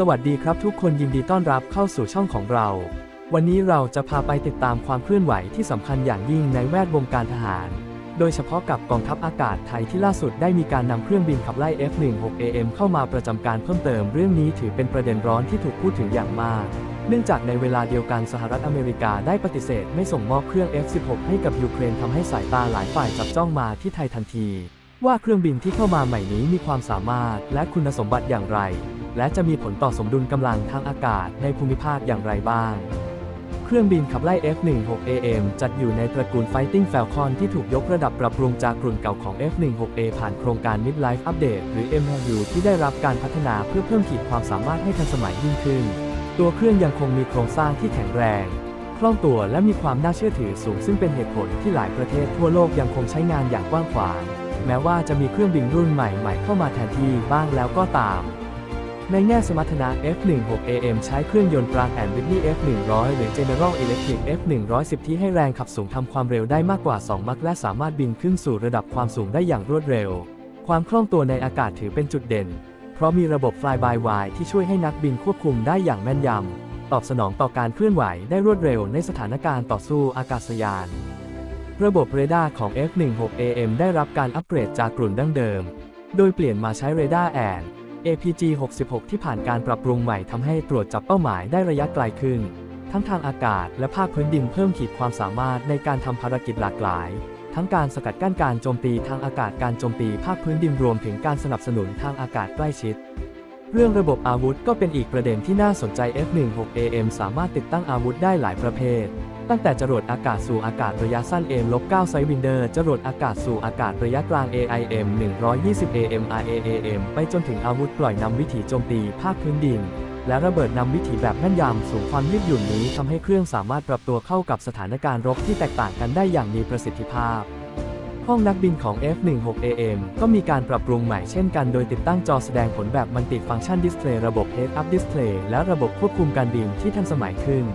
สวัสดีครับทุกคนยินดีต้อนรับเข้าสู่ช่องของเรา วันนี้เราจะพาไปติดตามความเคลื่อนไหวที่สำคัญอย่างยิ่งในแวดวงการทหาร โดยเฉพาะกับกองทัพอากาศไทยที่ล่าสุดได้มีการนำเครื่องบินขับไล่ F-16AM เข้ามาประจำการเพิ่มเติมเรื่องนี้ถือเป็นประเด็นร้อนที่ถูกพูดถึงอย่างมาก เนื่องจากในเวลาเดียวกันสหรัฐอเมริกาได้ปฏิเสธไม่ส่งมอบเครื่อง F-16 ให้กับยูเครนทำให้สายตาหลายฝ่ายจับจ้องมาที่ไทยทันที ว่าเครื่องบินที่เข้ามาใหม่นี้มีความสามารถและคุณสมบัติอย่างไร และจะมีผลต่อสมดุลกำลังทางอากาศในภูมิภาคอย่างไรบ้าง เครื่องบินขับไล่ F-16AM จัดอยู่ในตระกูล Fighting Falcon ที่ถูกยกระดับปรับปรุงจากรุ่นเก่าของ F-16A ผ่านโครงการ Midlife Update หรือ MLU ที่ได้รับการพัฒนาเพื่อเพิ่มขีดความสามารถให้ทันสมัยยิ่งขึ้น ตัวเครื่องยังคงมีโครงสร้างที่แข็งแรงคล่องตัวและมีความน่าเชื่อถือสูงซึ่งเป็นเหตุผลที่หลายประเทศทั่วโลกยังคงใช้งานอย่างกว้างขวาง แม้ว่าจะมีเครื่องบินรุ่นใหม่ๆ เข้ามาแทนที่บ้างแล้วก็ตาม ในแง่สมรรถนะ F16AM ใช้เครื่องยนต์ปรางแอนวิทนี่ F100 หรือ General Electric F110 ที่ให้แรงขับสูงทำความเร็วได้มากกว่า 2 มักและสามารถบินขึ้นสู่ระดับความสูงได้อย่างรวดเร็ว ความคล่องตัวในอากาศถือเป็นจุดเด่น เพราะมีระบบ Fly by Wire ที่ช่วยให้นักบินควบคุมได้อย่างแม่นยำ ตอบสนองต่อการเคลื่อนไหวได้รวดเร็วในสถานการณ์ต่อสู้อากาศยาน ระบบเรดาร์ของ F16AM ได้รับการอัปเกรดจากกลุ่นดั้งเดิม โดยเปลี่ยนมาใช้เรดาร์แอน APG 66 ที่ผ่านการปรับปรุงใหม่ทำให้ตรวจจับเป้าหมายได้ระยะไกลขึ้น ทั้งทางอากาศและภาคพื้นดินเพิ่มขีดความสามารถในการทำภารกิจหลากหลาย ทั้งการสกัดกั้นการโจมตีทางอากาศการโจมตีภาคพื้นดินรวมถึงการสนับสนุนทางอากาศใกล้ชิดเรื่องระบบอาวุธก็เป็นอีกประเด็นที่น่าสนใจ F16AM สามารถติดตั้งอาวุธได้หลายประเภท ตั้งแต่จรวดอากาศสู่อากาศระยะสั้น M-9 ไซวินเดอร์จรวดอากาศสู่อากาศระยะกลาง AIM 120 AM RAAM ไปจนถึงอาวุธปล่อยนำวิถีโจมตีภาคพื้นดิน และระเบิดนำวิถีแบบแม่นยำสูงความยืดหยุ่นนี้ทำให้เครื่องสามารถปรับตัวเข้ากับสถานการณ์รบที่แตกต่างกันได้อย่างมีประสิทธิภาพห้องนักบินของ F16AM ก็มีการปรับปรุงใหม่เช่นกันโดยติดตั้งจอแสดงผลแบบมัลติฟัง c t ชันดิสเพลย์ระบบ Head Up Display และระบบควบคุมการบินที่ทันสมัยขึ้น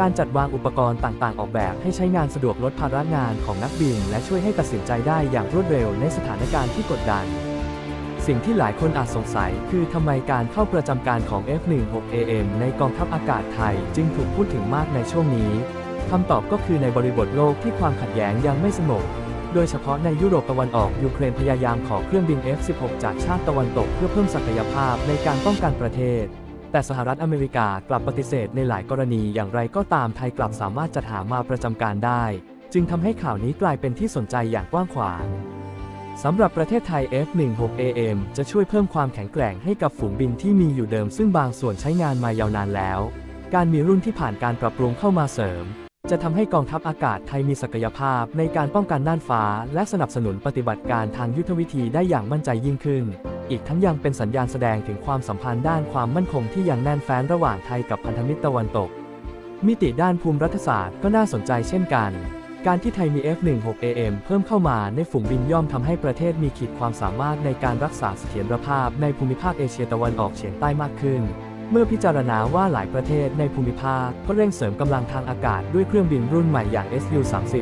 การจัดวางอุปกรณ์ต่างๆ ออกแบบให้ใช้งานสะดวกลดภาระงานของนักบิน และช่วยให้ตัดสินใจได้อย่างรวดเร็วในสถานการณ์ที่กดดัน สิ่งที่หลายคนอาจสงสัย คือทำไมการเข้าประจำการของ F16AM ในกองทัพอากาศไทย จึงถูกพูดถึงมากในช่วงนี้คำตอบก็คือในบริบทโลกที่ความขัดแย้งยังไม่สงบโดยเฉพาะในยุโรปตะวันออกยูเครนพยายามขอเครื่องบิน F16 จากชาติตะวันตกเพื่อเพิ่มศักยภาพในการป้องกันประเทศ แต่สหรัฐอเมริกากลับปฏิเสธในหลายกรณีอย่างไรก็ตามไทยกลับสามารถจัดหามาประจำการได้ จึงทำให้ข่าวนี้กลายเป็นที่สนใจอย่างกว้างขวางสำหรับประเทศไทย F16AM จะช่วยเพิ่มความแข็งแกร่งให้กับฝูงบินที่มีอยู่เดิม ซึ่งบางส่วนใช้งานมายาวนานแล้ว การมีรุ่นที่ผ่านการปรับปรุงเข้ามาเสริม จะทำให้กองทัพอากาศไทยมีศักยภาพในการป้องกันน่านฟ้า และสนับสนุนปฏิบัติการทางยุทธวิธีได้อย่างมั่นใจยิ่งขึ้น อีกทั้งยังเป็นสัญญาณแสดงถึงความสัมพันธ์ด้านความมั่นคงที่ยังแน่นแฟ้นระหว่างไทยกับพันธมิตรตะวันตก มิติด้านภูมิรัฐศาสตร์ก็น่าสนใจเช่นกัน การที่ไทยมี F16AM เพิ่มเข้ามาในฝูงบินย่อมทำให้ประเทศมีขีดความสามารถในการรักษาเสถียรภาพในภูมิภาคเอเชียตะวันออกเฉียงใต้มากขึ้น เมื่อพิจารณาว่าหลายประเทศในภูมิภาคก็เร่งเสริมกำลังทางอากาศด้วยเครื่องบินรุ่นใหม่อย่าง Su-30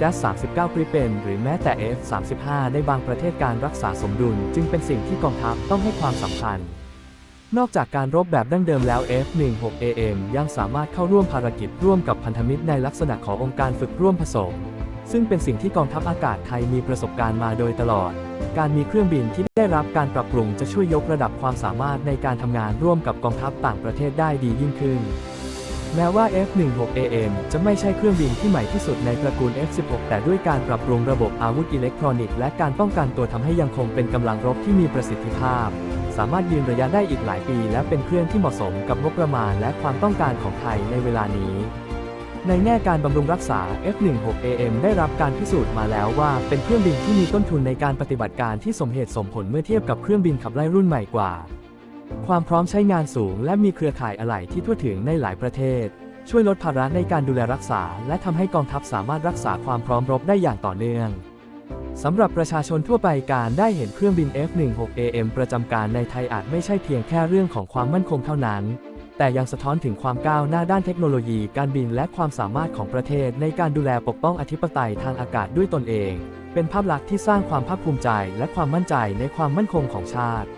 Jazz 39 Gripen หรือแม้แต่ F-35 ในบางประเทศการรักษาสมดุล จึงเป็นสิ่งที่กองทัพต้องให้ความสำคัญ นอกจากการรบแบบดั้งเดิมแล้ว F16AM ยังสามารถเข้าร่วมภารกิจร่วมกับพันธมิตรในลักษณะขององค์การฝึกร่วมผสม ซึ่งเป็นสิ่งที่กองทัพอากาศไทยมีประสบการณ์มาโดยตลอด การมีเครื่องบินที่ได้รับการปรับปรุงจะช่วยยกระดับความสามารถในการทำงานร่วมกับกองทัพต่างประเทศได้ดียิ่งขึ้น แม้ว่า F16AM จะไม่ใช่เครื่องบินที่ใหม่ที่สุดในตระกูล F16 แต่ด้วยการปรับปรุงระบบอาวุธอิเล็กทรอนิกส์และการป้องกันตัวทำให้ยังคงเป็นกำลังรบที่มีประสิทธิภาพ สามารถยืนระยะได้อีกหลายปี และเป็นเครื่องที่เหมาะสมกับงบประมาณและความต้องการของไทยในเวลานี้ ในแง่การบำรุงรักษา F16AM ได้รับการพิสูจน์มาแล้วว่า เป็นเครื่องบินที่มีต้นทุนในการปฏิบัติการที่สมเหตุสมผลเมื่อเทียบกับเครื่องบินขับไล่รุ่นใหม่กว่า ความพร้อมใช้งานสูง และมีเครือข่ายอะไหล่ที่ทั่วถึงในหลายประเทศ ช่วยลดภาระในการดูแลรักษา และทำให้กองทัพสามารถรักษาความพร้อมรบได้อย่างต่อเนื่องสำหรับประชาชนทั่วไปการได้เห็นเครื่องบิน F16AM ประจำการในไทยอาจไม่ใช่เพียงแค่เรื่องของความมั่นคงเท่านั้น แต่ยังสะท้อนถึงความก้าวหน้าด้านเทคโนโลยีการบินและความสามารถของประเทศในการดูแลปกป้องอธิปไตยทางอากาศด้วยตนเอง เป็นภาพลักษณ์ที่สร้างความภาคภูมิใจและความมั่นใจในความมั่นคงของชาติ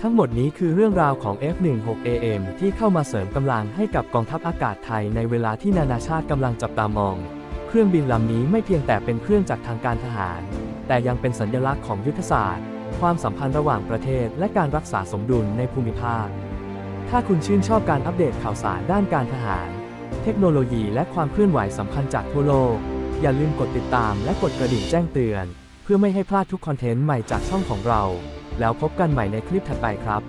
ทั้งหมดนี้คือเรื่องราวของ F-16AM ที่เข้ามาเสริมกำลังให้กับกองทัพอากาศไทยในเวลาที่นานาชาติกำลังจับตามอง เครื่องบินลำนี้ไม่เพียงแต่เป็นเครื่องจักรทางการทหาร แต่ยังเป็นสัญลักษณ์ของยุทธศาสตร์ ความสัมพันธ์ระหว่างประเทศ และการรักษาสมดุลในภูมิภาค ถ้าคุณชื่นชอบการอัปเดตข่าวสารด้านการทหาร เทคโนโลยีและความเคลื่อนไหวสำคัญจากทั่วโลก อย่าลืมกดติดตามและกดกระดิ่งแจ้งเตือน เพื่อไม่ให้พลาดทุกคอนเทนต์ใหม่จากช่องของเรา แล้วพบกันใหม่ในคลิปถัดไปครับ